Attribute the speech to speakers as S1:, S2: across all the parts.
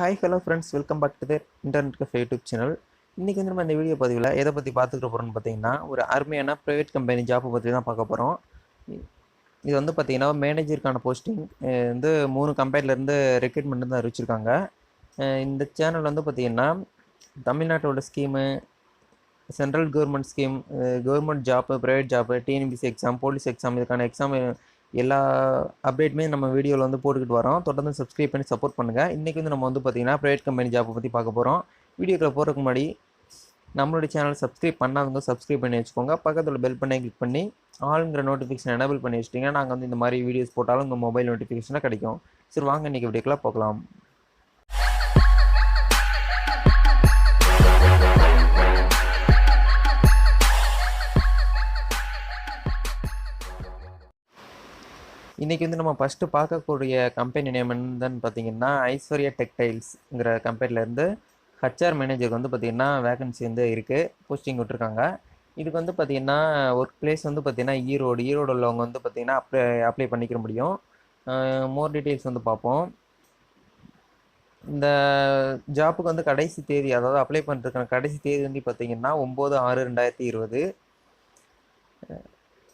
S1: Hi hello friends welcome back to the internet cafe YouTube channel இன்றைக்கி வந்து நம்ம இந்த வீடியோ பதிவில் எதை பற்றி பார்த்துக்க போகிறோம்னு பார்த்தீங்கன்னா ஒரு அருமையான ப்ரைவேட் கம்பெனி ஜாப்பை பற்றி தான் பார்க்க போகிறோம் இது வந்து பார்த்திங்கன்னா மேனேஜருக்கான போஸ்டிங் வந்து மூணு கம்பெனிலேருந்து ரெக்ரூட்மெண்ட் தான் அறிவிச்சிருக்காங்க. இந்த சேனல் வந்து பார்த்தீங்கன்னா தமிழ்நாட்டோட scheme central government scheme government job private job TNPSC exam police exam இதுக்கான எக்ஸாம் எல்லா அப்டேட்டுமே நம்ம வீடியோவில் வந்து போட்டுக்கிட்டு வரோம். தொடர்ந்து சப்ஸ்கிரைப் பண்ணி சப்போர்ட் பண்ணுங்கள் இன்றைக்கி வந்து நம்ம வந்து பார்த்திங்கன்னா ப்ரைவேட் கம்பெனி ஜாப்பை பற்றி பார்க்க போகிறோம் வீடியோக்குள்ள போகிறதுக்கு முன்னாடி நம்மளுடைய சேனல் சப்ஸ்கிரைப் பண்ணாதவங்க சப்ஸ்கிரைப் பண்ணி வச்சுக்கோங்க. பக்கத்தில் பெல் பண்ணி கிளிக் பண்ணி ஆளுங்கிற நோட்டிஃபிகேஷன் எனபிள் பண்ணி வச்சிட்டிங்கன்னா நாங்கள் வந்து இந்த மாதிரி வீடியோஸ் போட்டாலும் உங்கள் மொபைல் நோட்டிஃபிகேஷனாக கிடைக்கும். சரி வாங்க இன்றைக்கி வீடியோக்கெலாம் போகலாம். இன்றைக்கி வந்து நம்ம ஃபஸ்ட்டு பார்க்கக்கூடிய கம்பெனி நேம் என்னன்னு பார்த்தீங்கன்னா ஐஸ்வர்யா டெக்டைல்ஸ்ங்கிற கம்பெனிலேருந்து ஹச்ஆர் மேனேஜருக்கு வந்து பார்த்திங்கன்னா வேகன்சி வந்து இருக்குது போஸ்டிங் விட்ருக்காங்க இதுக்கு வந்து பார்த்திங்கன்னா ஒர்க் பிளேஸ் வந்து பார்த்திங்கன்னா ஈரோடு. ஈரோடு உள்ளவங்க வந்து பார்த்திங்கன்னா அப்ளை அப்ளை பண்ணிக்கிற முடியும். மோர் டீட்டெயில்ஸ் வந்து பார்ப்போம். இந்த ஜாப்புக்கு வந்து கடைசி தேதி அதாவது அப்ளை பண்ணுறதுக்கான கடைசி தேதி வந்து பார்த்திங்கன்னா ஒம்பது ஆறு ரெண்டாயிரத்தி இருபது.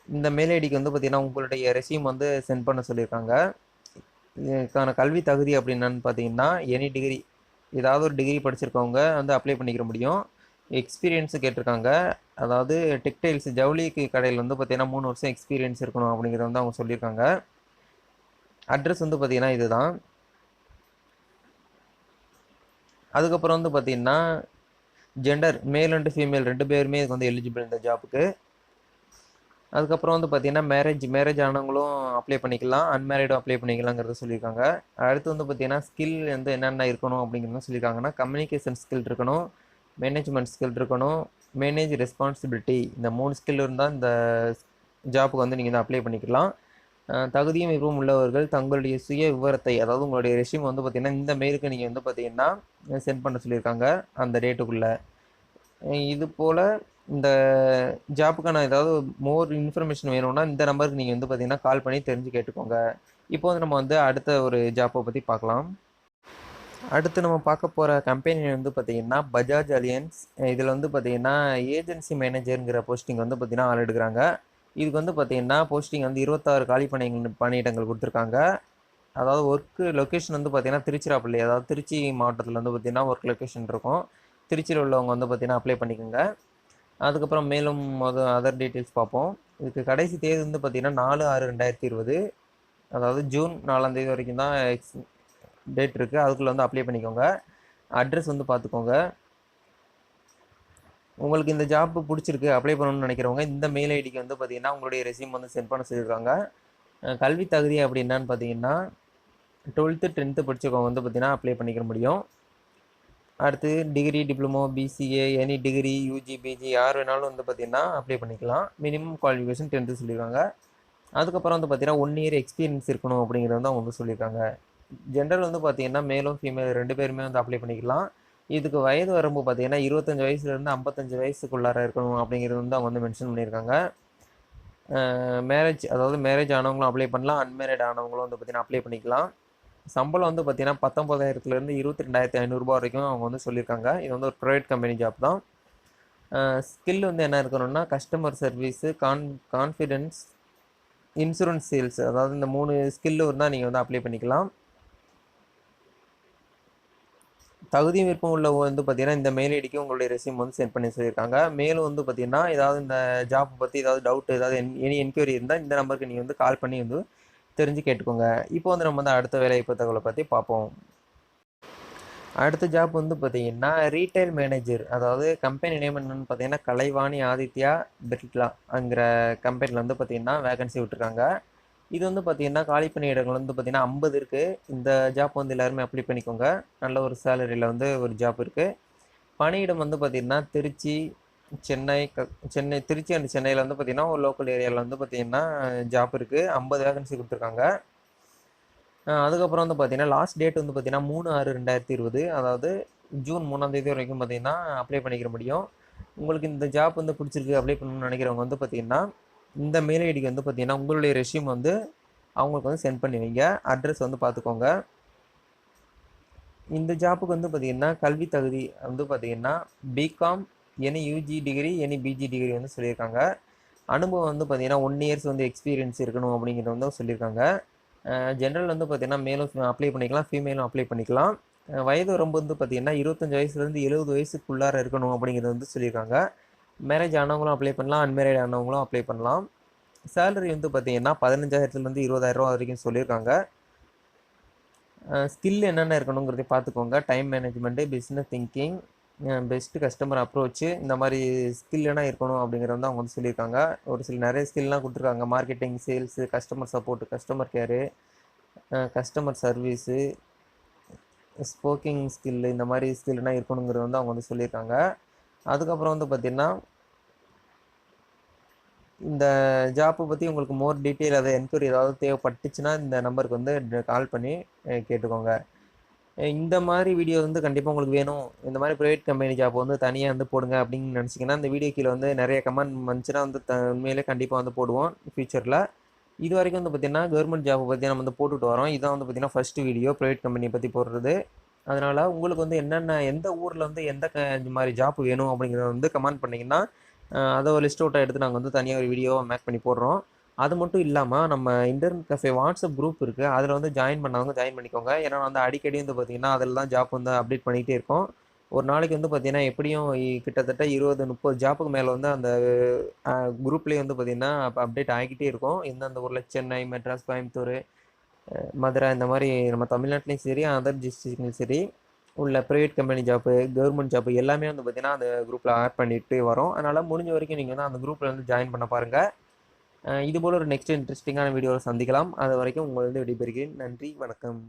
S1: இந்த மெயில் ஐடிக்கு வந்து பார்த்தீங்கன்னா உங்களுடைய ரெசியூம் வந்து சென்ட் பண்ண சொல்லியிருக்காங்க. இதுக்கான கல்வி தகுதி அப்படின்னான்னு பார்த்தீங்கன்னா எனி டிகிரி ஏதாவது ஒரு டிகிரி படிச்சிருக்கவங்க வந்து அப்ளை பண்ணிக்கிற முடியும். எக்ஸ்பீரியன்ஸு கேட்டிருக்காங்க. அதாவது டெக்டைல்ஸ் ஜவுளிக்கு கடையில் வந்து பார்த்தீங்கன்னா மூணு வருஷம் எக்ஸ்பீரியன்ஸ் இருக்கணும் அப்படிங்கிறத வந்து அவங்க சொல்லியிருக்காங்க. அட்ரஸ் வந்து பார்த்தீங்கன்னா இதுதான். அதுக்கப்புறம் வந்து பார்த்தீங்கன்னா ஜெண்டர் மேல் அண்டு ஃபீமேல் ரெண்டு பேருமே இதுக்கு வந்து எலிஜிபிள் இந்த ஜாப்புக்கு அதுக்கப்புறம் வந்து பார்த்தீங்கன்னா மேரேஜ் மேரேஜ் ஆனவங்களும் அப்ளை பண்ணிக்கலாம். அன்மேரிடும் அப்ளை பண்ணிக்கலாங்கிறத சொல்லியிருக்காங்க. அடுத்து வந்து பார்த்தீங்கன்னா ஸ்கில் வந்து என்னென்ன இருக்கணும் அப்படிங்கிறத சொல்லியிருக்காங்கன்னா கம்யூனிகேஷன் ஸ்கில் இருக்கணும் மேனேஜ்மெண்ட் ஸ்கில் இருக்கணும் மேனேஜ் ரெஸ்பான்சிபிலிட்டி இந்த மூணு ஸ்கில் இருந்தால் இந்த ஜாப்புக்கு வந்து நீங்கள் வந்து அப்ளை பண்ணிக்கலாம். தகுதியும் விருப்பம் உள்ளவர்கள் தங்களுடைய சுய விவரத்தை அதாவது உங்களுடைய ரெஷ்யூம் வந்து பார்த்திங்கன்னா இந்த மெயிலுக்கு நீங்கள் வந்து பார்த்தீங்கன்னா சென்ட் பண்ண சொல்லியிருக்காங்க அந்த டேட்டுக்குள்ளே இது போல் இந்த ஜாப்புக்கான ஏதாவது மோர் இன்ஃபர்மேஷன் வேணும்னா இந்த நம்பருக்கு நீங்கள் வந்து பார்த்தீங்கன்னா கால் பண்ணி தெரிஞ்சு கேட்டுக்கோங்க. இப்போ வந்து நம்ம வந்து அடுத்த ஒரு ஜாப்பை பற்றி பார்க்கலாம். அடுத்து நம்ம பார்க்க போகிற கம்பெனி வந்து பார்த்திங்கன்னா பஜாஜ் அலியன்ஸ் இதில் வந்து பார்த்திங்கன்னா ஏஜென்சி மேனேஜருங்கிற போஸ்டிங் வந்து பார்த்திங்கன்னா ஆள் எடுக்கிறாங்க. இதுக்கு வந்து பார்த்திங்கன்னா போஸ்டிங் வந்து இருபத்தாறு காலி பணிகள் பணியிடங்கள் கொடுத்துருக்காங்க. அதாவது ஒர்க்கு லொக்கேஷன் வந்து பார்த்திங்கன்னா திருச்சிராப்பள்ளி. அதாவது திருச்சி மாவட்டத்தில் வந்து பார்த்திங்கன்னா ஒர்க் லொக்கேஷன் இருக்கும். திருச்சியில் உள்ளவங்க வந்து பார்த்திங்கன்னா அப்ளை பண்ணிக்கோங்க. அதுக்கப்புறம் மேலும் அது அதர் டீட்டெயில்ஸ் பார்ப்போம். இதுக்கு கடைசி தேதி வந்து பார்த்திங்கன்னா நாலு ஆறு ரெண்டாயிரத்தி இருபது. அதாவது ஜூன் நாலாம் தேதி வரைக்கும் தான் எக்ஸ் டேட் இருக்குது அதுக்குள்ளே வந்து அப்ளை பண்ணிக்கோங்க. அட்ரஸ் வந்து பார்த்துக்கோங்க. உங்களுக்கு இந்த ஜாப் பிடிச்சிருக்கு அப்ளை பண்ணணும்னு நினைக்கிறவங்க இந்த மெயில் ஐடிக்கு வந்து பார்த்தீங்கன்னா உங்களுடைய ரெசியூம் வந்து சென்ட் பண்ண சொல்லியிருக்காங்க கல்வி தகுதி அப்படி என்னன்னு பார்த்தீங்கன்னா டுவெல்த்து டென்த்து படித்தவங்க வந்து பார்த்திங்கன்னா அப்ளை பண்ணிக்க முடியும். அடுத்து degree diploma BCA any degree UG PG யார் வேணாலும் வந்து பார்த்திங்கன்னா அப்ளை பண்ணிக்கலாம். மினிமம் குவாலிஃபிகேஷன் டென்த்து சொல்லியிருக்காங்க அதுக்கப்புறம் வந்து பார்த்தீங்கன்னா ஒன் இயர் எக்ஸ்பீரியன்ஸ் இருக்கணும் அப்படிங்கிறது வந்து அவங்க வந்து சொல்லியிருக்காங்க ஜென்ரல் வந்து பார்த்தீங்கன்னா மேலும் ஃபீமேல் ரெண்டு பேருமே வந்து அப்ளை பண்ணிக்கலாம். இதுக்கு வயது வரம்பு பார்த்தீங்கன்னா இருபத்தஞ்சி வயசுலேருந்து ஐம்பத்தஞ்சு வயசுக்குள்ளார இருக்கணும் அப்படிங்கிறது வந்து அவங்க வந்து மென்ஷன் பண்ணியிருக்காங்க மேரேஜ் அதாவது மேரேஜ் ஆனவங்களும் அப்ளை பண்ணலாம். அன்மேரிட் ஆனவங்களும் வந்து பார்த்தீங்கன்னா அப்ளை பண்ணிக்கலாம். சம்பளம் வந்து பார்த்தீங்கன்னா பத்தொம்பதாயிரத்துலேருந்து இருபத்தி ரெண்டாயிரத்தி ஐநூறுரூபா வரைக்கும் அவங்க வந்து சொல்லியிருக்காங்க. இது வந்து ஒரு ப்ரைவேட் கம்பெனி ஜாப் தான். ஸ்கில் வந்து என்ன இருக்கணும்னா customer service con confidence insurance sales அதாவது இந்த மூணு ஸ்கில்லு இருந்தால் நீங்கள் வந்து அப்ளை பண்ணிக்கலாம். தகுதி விருப்பம் உள்ள வந்து பார்த்தீங்கன்னா இந்த மெயில் ஐடிக்கு உங்களுடைய ரெசியூம் வந்து சென்ட் பண்ணி சொல்லியிருக்காங்க. மேலும் வந்து பார்த்தீங்கன்னா ஏதாவது இந்த ஜாப் பற்றி ஏதாவது டவுட் ஏதாவது எனி என்கொயரி இருந்தால் இந்த நம்பருக்கு நீங்கள் வந்து கால் பண்ணி வந்து தெரிஞ்சு கேட்டுக்கோங்க. இப்போ வந்து நம்ம வந்து அடுத்த வேலை புத்தகங்களை பற்றி பார்ப்போம். அடுத்த ஜாப் வந்து பார்த்தீங்கன்னா ரீட்டைல் மேனேஜர் அதாவது கம்பெனி நேம் என்னென்னு பார்த்தீங்கன்னா கலைவாணி ஆதித்யா பிர்லா அங்கிற கம்பெனியில் வந்து பார்த்தீங்கன்னா வேகன்சி விட்டுருக்காங்க. இது வந்து பார்த்தீங்கன்னா காலி பணியிடங்கள் வந்து பார்த்தீங்கன்னா ஐம்பது இருக்குது இந்த ஜாப் வந்து எல்லாருமே அப்ளை பண்ணிக்கோங்க. நல்ல ஒரு சேலரியில் வந்து ஒரு ஜாப் இருக்குது பணியிடம் வந்து பார்த்திங்கன்னா திருச்சி சென்னை க சென்னை திருச்சி அண்ட் சென்னையில் வந்து பார்த்திங்கன்னா ஒரு லோக்கல் ஏரியாவில் வந்து பார்த்திங்கன்னா ஜாப் இருக்குது ஐம்பது வேகன்சி கொடுத்துருக்காங்க. அதுக்கப்புறம் வந்து பார்த்திங்கன்னா லாஸ்ட் டேட் வந்து பார்த்திங்கன்னா மூணு ஆறு ரெண்டாயிரத்தி இருபது. அதாவது ஜூன் மூணாம் தேதி வரைக்கும் பார்த்திங்கன்னா அப்ளை பண்ணிக்கிற முடியும். உங்களுக்கு இந்த ஜாப் வந்து பிடிச்சிருக்கு அப்ளை பண்ணணும்னு நினைக்கிறவங்க வந்து பார்த்திங்கன்னா இந்த மெயில் ஐடிக்கு வந்து பார்த்திங்கன்னா உங்களுடைய ரெஷ்யூம் வந்து அவங்களுக்கு வந்து சென்ட் பண்ணி வைங்க. அட்ரஸ் வந்து பார்த்துக்கோங்க இந்த ஜாப்புக்கு வந்து பார்த்திங்கன்னா கல்வி தகுதி வந்து பார்த்திங்கன்னா B Com any UG degree any PG degree வந்து சொல்லியிருக்காங்க. அனுபவம் வந்து பார்த்தீங்கன்னா ஒன் இயர்ஸ் வந்து எக்ஸ்பீரியன்ஸ் இருக்கணும் அப்படிங்கிறத வந்து சொல்லியிருக்காங்க. ஜென்ரல் வந்து பார்த்தீங்கன்னா மேலும் அப்ளை பண்ணிக்கலாம் ஃபீமேலும் அப்ளை பண்ணிக்கலாம். வயது வரம்பு வந்து பார்த்தீங்கன்னா இருபத்தஞ்சு வயசுலேருந்து எழுபது வயசுக்குள்ளார இருக்கணும் அப்படிங்கிறது வந்து சொல்லியிருக்காங்க. மேரேஜ் ஆனவங்களும் அப்ளை பண்ணலாம் அன்மேரேஜ் ஆனவங்களும் அப்ளை பண்ணலாம். சேலரி வந்து பார்த்தீங்கன்னா பதினஞ்சாயிரத்துலேருந்து இருபதாயிரம் ரூபா வரைக்கும் சொல்லியிருக்காங்க. ஸ்கில் என்னென்ன இருக்கணுங்கிறதையும் பார்த்துக்கோங்க. Time management business thinking best customer approach இந்த மாதிரி ஸ்கில் என்ன இருக்கணும் அப்படிங்கிறது வந்து அவங்க வந்து சொல்லியிருக்காங்க. ஒரு சில நிறைய ஸ்கில்லாம் கொடுத்துருக்காங்க. Marketing sales customer support customer care customer service speaking skill இந்த மாதிரி ஸ்கில்னா இருக்கணுங்கிறது வந்து அவங்க வந்து சொல்லியிருக்காங்க. அதுக்கப்புறம் வந்து பார்த்திங்கன்னா இந்த ஜாப்பை பற்றி உங்களுக்கு மோர் டீட்டெயில் அதை என்கொயரி ஏதாவது தேவைப்பட்டுச்சுன்னா இந்த நம்பருக்கு வந்து கால் பண்ணி கேட்டுக்கோங்க. இந்த மாதிரி வீடியோ வந்து கண்டிப்பாக உங்களுக்கு வேணும். இந்த மாதிரி ப்ரைவேட் கம்பெனி ஜாப் வந்து தனியாக வந்து போடுங்க அப்படின்னு நினச்சிங்கன்னா இந்த வீடியோ கீழே வந்து நிறைய கமெண்ட் வந்துச்சுன்னா வந்து த உண்மையிலே கண்டிப்பாக வந்து போடுவோம் ஃபியூச்சரில் இது வரைக்கும் வந்து பார்த்திங்கன்னா கவர்மெண்ட் ஜாப்பை பற்றி நம்ம வந்து போட்டுட்டு வரோம். இதான் வந்து பார்த்திங்கன்னா ஃபஸ்ட்டு வீடியோ ப்ரைவேட் கம்பெனி பற்றி போடுறது. அதனால் உங்களுக்கு வந்து என்னென்ன எந்த ஊரில் வந்து எந்த க இந்த மாதிரி ஜாப் வேணும் அப்படிங்கிறத வந்து கமெண்ட் பண்ணிங்கன்னா அதை ஒரு லிஸ்ட் அவுட்டாக எடுத்து நாங்கள் வந்து தனியாக ஒரு வீடியோவை மேக் பண்ணி போடுறோம். அது மட்டும் இல்லாமல் நம்ம இன்டர்நெட் கஃபே வாட்ஸ்அப் குரூப் இருக்குது அதில் வந்து ஜாயின் பண்ணவங்க ஜாயின் பண்ணிக்கோங்க. ஏன்னா வந்து அடிக்கடி வந்து பார்த்திங்கன்னா அதில் தான் ஜாப் வந்து அப்டேட் பண்ணிகிட்டே இருக்கோம். ஒரு நாளைக்கு வந்து பார்த்திங்கன்னா எப்படியும் கிட்டத்தட்ட இருபது முப்பது ஜாப்புக்கு மேலே வந்து அந்த குரூப்லேயே வந்து பார்த்திங்கன்னா அப்டேட் ஆகிக்கிட்டே இருக்கும். எந்தெந்த ஊரில் சென்னை மெட்ராஸ் கோயம்புத்தூர் மதுரை இந்த மாதிரி நம்ம தமிழ்நாட்டிலையும் சரி அதர் டிஸ்ட்ரிக்ட்லையும் சரி உள்ள private company job government job எல்லாமே வந்து பார்த்திங்கன்னா அந்த குரூப்பில் ஆட் பண்ணிட்டு வரோம். அதனால் முடிஞ்ச வரைக்கும் நீங்கள் வந்து அந்த குரூப்பில் வந்து ஜாயின் பண்ண பாருங்கள் இதுபோல் ஒரு நெக்ஸ்ட் இன்ட்ரெஸ்டிங்கான வீடியோவில் சந்திக்கலாம். அது வரைக்கும் உங்களை வந்து விடைபெறுகிறேன். நன்றி வணக்கம்.